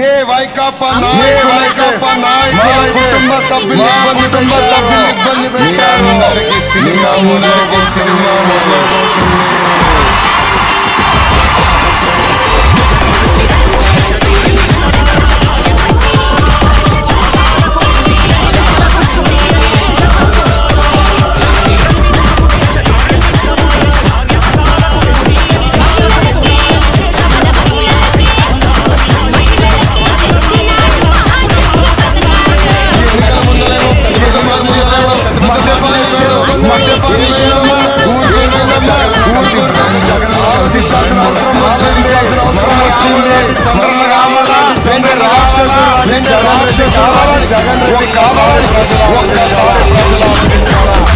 ఏ వైకాపా నాయకులు వైకాపా నాయకులు కుటుంబ సభ్యులు ఇబ్బంది కుటుంబ సభ్యులు ఇబ్బంది పెట్టారు అందరికీ సినిమా అందరికీ సినిమా జగన్ రెడ్డి కావాలా జగన్ రెడ్డి కావాలి ఒక్కసారి ప్రజలు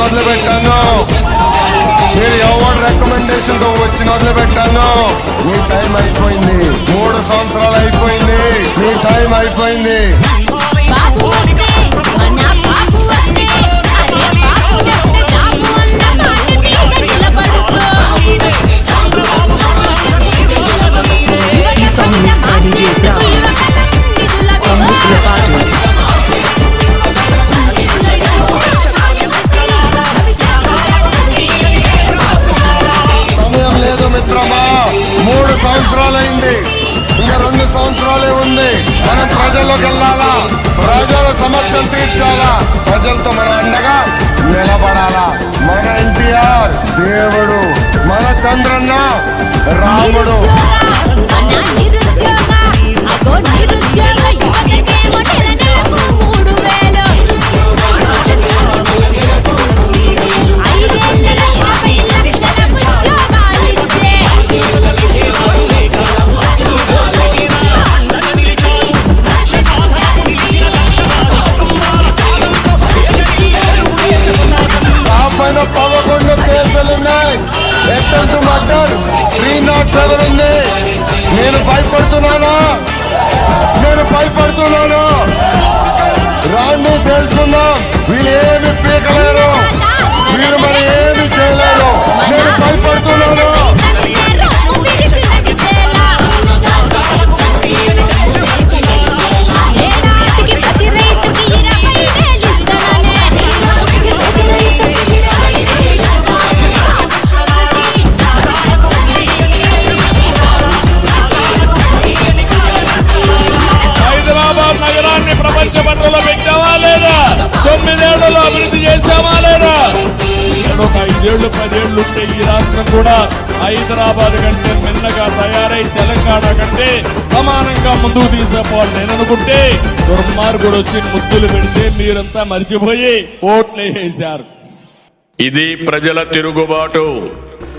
పెట్టుకుంటా నేను ఎవరిని వదిలిపెట్టాను. నేను ఎవరి రికమెండేషన్తో వచ్చిన వదిలిపెట్టాను. మీ టైం అయిపోయింది. మూడు సంవత్సరాలు అయిపోయింది. మీ టైం అయిపోయింది. సంవత్సరాలైంది. ఇంకా రెండు సంవత్సరాలే ఉంది. మనం ప్రజల్లోకి వెళ్ళాలా? ప్రజల సమస్యలు తీర్చాలా? ప్రజలతో మన అండగా నిలబడాలా? మన ఎన్టీఆర్ దేవుడు మన చంద్రన్న రాముడు. నిరుద్యోగ. నేను భయపడుతున్నానా? నేను భయపడుతున్నాను? రాణి తెలుసున్నా వీళ్ళు ఏమి పీకలేరు. వీళ్ళు మన దేశాన్ని ప్రపంచ పట్టణంలో పెట్టావా లేదా తొమ్మిదేళ్ళలో అభివృద్ధి చేసావా లేదా ఒక ఐదేళ్ళు పదేళ్ళు ఉంటే ఈ రాష్ట్రం కూడా హైదరాబాద్ కంటే మెల్లగా తయారై తెలంగాణ కంటే సమానంగా ముందుకు తీసుకుపోవాలి నేను అనుకుంటే దుర్మార్గుడు వచ్చి ముద్దులు పెడితే మీరంతా మర్చిపోయి ఓట్లు వేశారు ఇది ప్రజల తిరుగుబాటు.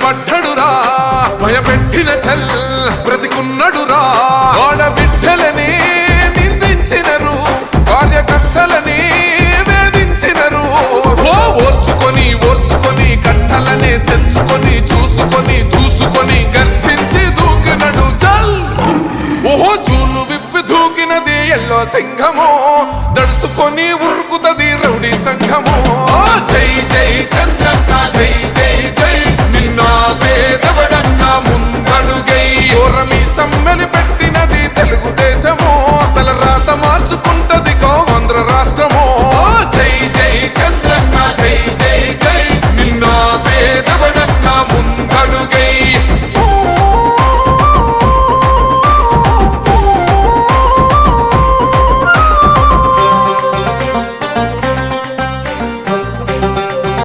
నిలబడ్డడురా భయపెట్టిన చల్ బ్రతికున్నడురా. ఆడబిడ్డలని నిందించినరు కార్యకర్తలని వేధించినరు. ఓ ఓర్చుకొని ఓర్చుకొని కట్టలనే తెంచుకొని చూసుకొని దూసుకొని గర్జించి దూకినడు చల్ ఓహో చూలు విప్పి దూకినది ఎల్లో సింహ.